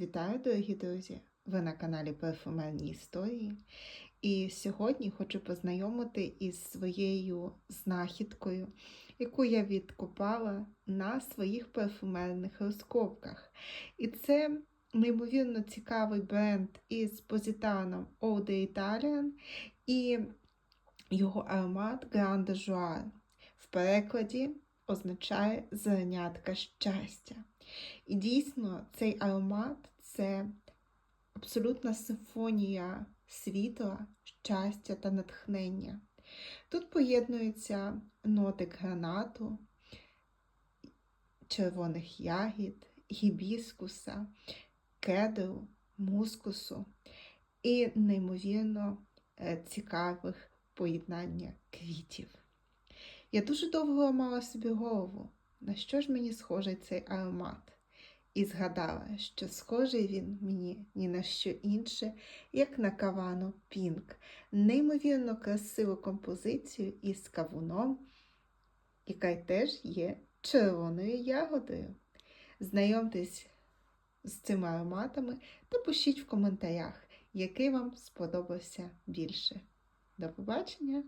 Вітаю, дорогі друзі! Ви на каналі Парфумерні історії. І сьогодні хочу познайомити із своєю знахідкою, яку я відкопала на своїх парфумерних розкопках. І це неймовірно цікавий бренд із позитаном de Italian і його аромат Grande Joie. В перекладі означає зернятка щастя. І дійсно, цей аромат це абсолютна симфонія світла, щастя та натхнення. Тут поєднуються ноти гранату, червоних ягід, гібіскуса, кедру, мускусу і неймовірно е, цікавих поєднання квітів. Я дуже довго ламала собі голову, на що ж мені схожий цей аромат. І згадала, що схожий він мені ні на що інше, як на кавану Пінк, неймовірно красиву композицію із кавуном, яка теж є червоною ягодою. Знайомтесь з цими ароматами та пишіть в коментарях, який вам сподобався більше. До побачення!